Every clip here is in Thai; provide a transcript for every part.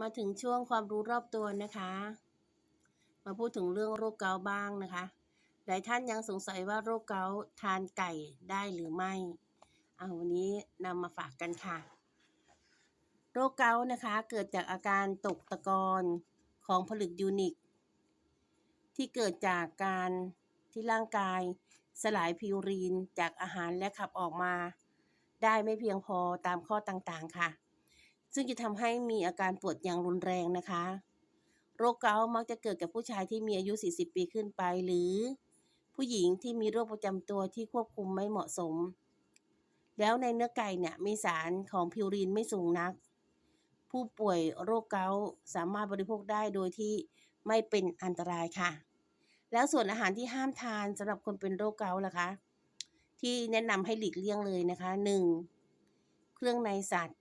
มาถึงช่วงความรู้รอบตัวนะคะ มาพูดถึงเรื่องโรคเกาต์บ้างนะคะ หลายท่านยังสงสัยว่าโรคเกาต์ทานไก่ได้หรือไม่เอาวันนี้นำมาฝากกันค่ะ โรคเกาต์นะคะเกิดจากอาการตกตะกอนของผลึกยูนิคที่เกิดจากการที่ร่างกายสลายพิวรีนจากอาหารและขับออกมา ได้ไม่เพียงพอตามข้อต่างๆค่ะ ซึ่งจะทำให้มีอาการปวดอย่างรุนแรงนะคะ โรคเกาต์มักจะเกิดกับผู้ชายที่มีอายุ 40 ปีขึ้นไปหรือ ผู้หญิงที่มีโรคประจำตัวที่ควบคุมไม่เหมาะสม แล้วในเนื้อไก่เนี่ยมีสารของพิวรีนไม่สูงนัก ผู้ป่วยโรคเกาต์สามารถบริโภคได้โดยที่ไม่เป็นอันตรายค่ะ แล้วส่วนอาหารที่ห้ามทานสำหรับคนเป็นโรคเกาต์ล่ะคะ ที่แนะนำให้หลีกเลี่ยงเลยนะคะ 1. เครื่องในสัตว์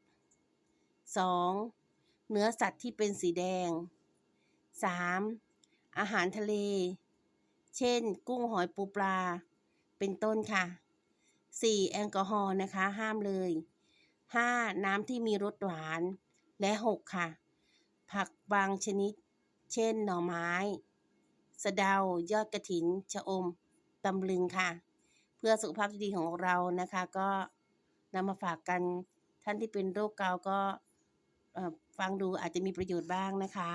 2. เนื้อสัตว์ที่เป็นสีแดง 3. อาหารทะเล เช่น กุ้งหอยปูปลา เป็นต้นค่ะ 4. แอลกอฮอล์นะคะ ห้ามเลย 5. น้ำที่มีรสหวาน และ 6 ค่ะ ผักบางชนิด เช่น หน่อไม้ สะเดา ยอดกระถิน ชะอม ตำลึงค่ะ เพื่อสุขภาพที่ดีของเรานะคะ ก็นำมาฝากกันท่านที่เป็นโรคเกาต์ก็ ฟังดูอาจจะมีประโยชน์บ้างนะคะ